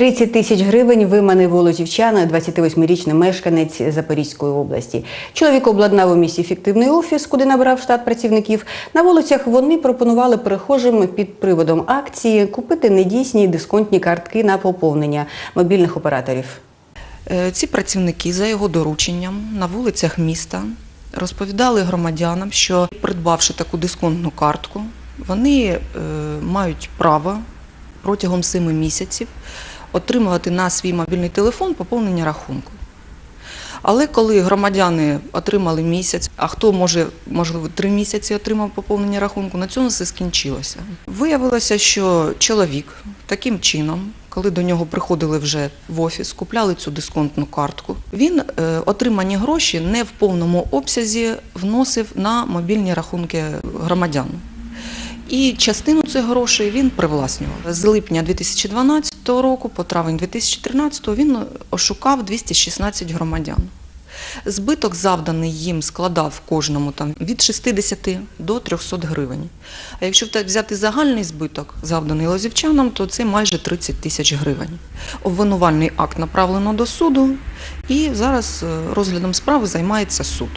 30 тисяч гривень виманив у лозівчан 28-річний мешканець Запорізької області. Чоловік обладнав у місті фіктивний офіс, куди набрав штат працівників. На вулицях вони пропонували перехожим під приводом акції купити недійсні дисконтні картки на поповнення мобільних операторів. Е, Ці працівники за його дорученням на вулицях міста розповідали громадянам, що придбавши таку дисконтну картку, вони е, мають право протягом 7 місяців отримувати на свій мобільний телефон поповнення рахунку. Але коли громадяни отримали місяць, а хто може, можливо, три місяці отримав поповнення рахунку, на цьому все скінчилося. Виявилося, що чоловік таким чином, коли до нього приходили вже в офіс, купляли цю дисконтну картку, він е, отримані гроші не в повному обсязі вносив на мобільні рахунки громадян. І частину цих грошей він привласнював. З липня 2012 року по травень 2013 він ошукав 216 громадян. Збиток завданий їм складав кожному там від 60 до 300 гривень. А якщо взяти загальний збиток, завданий лозівчанам, то це майже 30 тисяч гривень. Обвинувальний акт направлено до суду, і зараз е, розглядом справи займається суд.